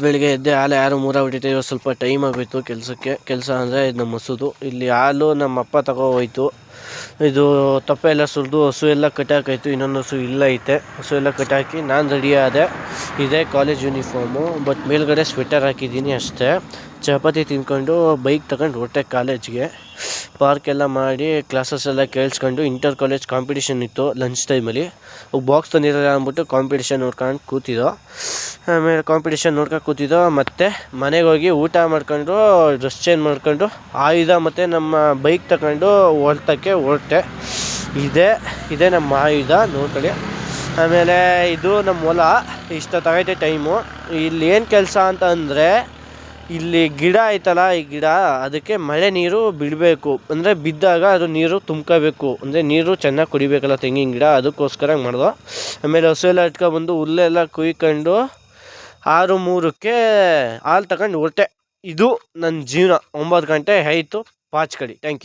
ಬೆಳಿಗ್ಗೆ ಎದ್ದೆ ಹಾಲು ಯಾರು ಮೂರ ಬಿಟ್ಟಿತ್ತು ಇವತ್ತು ಸ್ವಲ್ಪ ಟೈಮ್ ಆಗೋಯ್ತು ಕೆಲಸಕ್ಕೆ. ಕೆಲಸ ಅಂದರೆ ಇದು ನಮ್ಮ ಹಸುದು. ಇಲ್ಲಿ ಹಾಲು ನಮ್ಮ ಅಪ್ಪ ತಗೋ ಹೋಯ್ತು. ಇದು ತಪ್ಪೆ ಎಲ್ಲ ಸುರಿದು ಹಸು ಎಲ್ಲ ಕಟ್ಟಾಕಾಯ್ತು. ಇನ್ನೊಂದು ಹಸು ಇಲ್ಲ ಐತೆ. ಹಸು ಎಲ್ಲ ಕಟ್ಟಾಕಿ ನಾನು ರೆಡಿ ಆದೆ. ಇದೇ ಕಾಲೇಜ್ ಯೂನಿಫಾರ್ಮು ಬಟ್ ಮೇಲ್ಗಡೆ ಸ್ವೆಟರ್ ಹಾಕಿದ್ದೀನಿ ಅಷ್ಟೇ. ಚಪಾತಿ ತಿನ್ಕೊಂಡು ಬೈಕ್ ತಗೊಂಡು ಹೊಟ್ಟೆ ಕಾಲೇಜ್ಗೆ ಪಾರ್ಕ್ ಎಲ್ಲ ಮಾಡಿ ಕ್ಲಾಸಸ್ ಎಲ್ಲ ಕೇಳಿಸ್ಕೊಂಡು ಇಂಟರ್ ಕಾಲೇಜ್ ಕಾಂಪಿಟೇಷನ್ ಇತ್ತು ಲಂಚ್ ಟೈಮಲ್ಲಿ ಬಾಕ್ಸ್ ತಂದಿದ್ದಾರೆ ಅಂದ್ಬಿಟ್ಟು ಕಾಂಪಿಟೇಷನ್ ನೋಡ್ಕೊಂಡು ಕೂತಿದ್ದೋ ಆಮೇಲೆ ಕಾಂಪಿಟೇಷನ್ ನೋಡ್ಕೊಂಡು ಕೂತಿದ್ದೋ ಮತ್ತು ಮನೆಗೆ ಹೋಗಿ ಊಟ ಮಾಡ್ಕೊಂಡು ಡ್ರೆಸ್ ಚೇಂಜ್ ಮಾಡ್ಕೊಂಡು, ಆಯುಧ ಮತ್ತು ನಮ್ಮ ಬೈಕ್ ತಗೊಂಡು ಹೊರಟಕ್ಕೆ ಹೊರಟೆ. ಇದೇ ಇದೇ ನಮ್ಮ ಆಯುಧ, ನೋಡ್ಕೊಳ್ಳಿ. ಆಮೇಲೆ ಇದು ನಮ್ಮ ಹೊಲ. ಇಷ್ಟೊತ್ತಾಗೈತೆ ಟೈಮು ಇಲ್ಲಿ ಏನು ಕೆಲಸ ಅಂತ ಅಂದರೆ ಇಲ್ಲಿ ಗಿಡ ಐತಲ್ಲ, ಈ ಗಿಡ ಅದಕ್ಕೆ ಮಳೆ ನೀರು ಬಿಡಬೇಕು. ಅಂದರೆ ಬಿದ್ದಾಗ ಅದು ನೀರು ತುಂಬ್ಕೋಬೇಕು. ಅಂದರೆ ನೀರು ಚೆನ್ನಾಗಿ ಕುಡಿಬೇಕಲ್ಲ ತೆಂಗಿನ ಗಿಡ, ಅದಕ್ಕೋಸ್ಕರ ಮಾಡ್ದೋ. ಆಮೇಲೆ ಹಸು ಎಲ್ಲ ಇಟ್ಕೊಬಂದು ಹುಲ್ಲೆಲ್ಲ ಕುಯ್ಕೊಂಡು ಆರು ಮೂರಕ್ಕೆ ಹಾಲು ತಗೊಂಡು ಹೊರಟೆ. ಇದು ನನ್ನ ಜೀವನ. ಒಂಬತ್ತು ಗಂಟೆ ಆಯಿತು. ಪಾಚ್ ಕಡಿ. Thank you